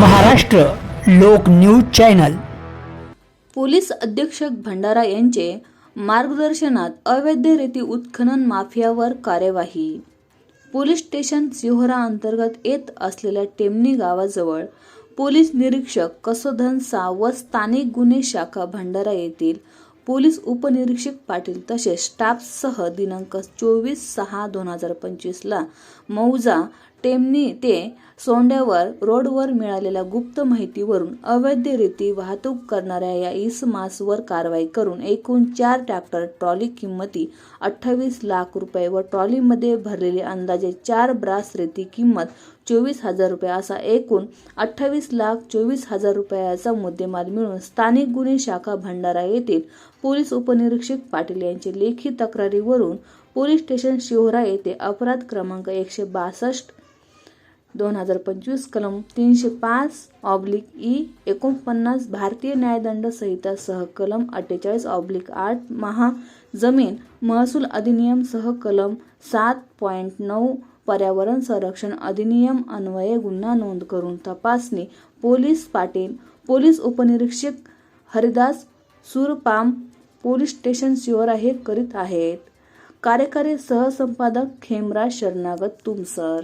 महाराष्ट्र लोक news channel. Police अधीक्षक भंडारा यांचे मार्गदर्शनात अवैधरिती उत्खनन माफियावर कार्यवाही. पोलीस स्टेशन सिहोरा अंतर्गत येत असलेल्या टेमणी गावाजवळ पोलीस निरीक्षक कसोधन सा व स्थानिक गुन्हे शाखा भंडारा येथील पोलीस उपनिरीक्षक पाटील तसेच स्टाफसह दिनांक चोवीस सहा दोन हजार पंचवीसला मौजा टेमनी ते सोंड्यावर रोडवर मिळालेल्या गुप्त माहितीवरून अवैधरीती वाहतूक करणाऱ्या या इसमासवर कारवाई करून एकूण चार ट्रॅक्टर ट्रॉली किंमती अठ्ठावीस लाख रुपये व ट्रॉलीमध्ये भरलेली अंदाजे चार ब्रास रेती किंमत चोवीस हजार रुपये असा एकूण अठ्ठावीस लाख चोवीस हजार रुपयाचा मुद्देमाल मिळून स्थानिक गुन्हे शाखा भंडारा येथील पोलीस उपनिरीक्षक पाटील यांची लेखी तक्रारीवरून पोलीस स्टेशन शिवरा येथे अपराध क्रमांक एकशे बासष्ट दोन हजार पंचवीस कलम तीनशे पाच ऑब्लिक ई एकोणपन्नास भारतीय न्यायदंड संहिता सहकलम अठ्ठेचाळीस ऑब्लिक आठ महा जमीन महसूल अधिनियम सहकलम सात पॉईंट नऊ पर्यावरण संरक्षण अधिनियम अन्वये गुन्हा नोंद करून तपासणी पोलीस पाटील पोलीस उपनिरीक्षक हरिदास सुरपाम पोलीस स्टेशन शिवरा हे करीत आहेत. कार्यकारी सहसंपादक खेमराज शरणागत तुमसर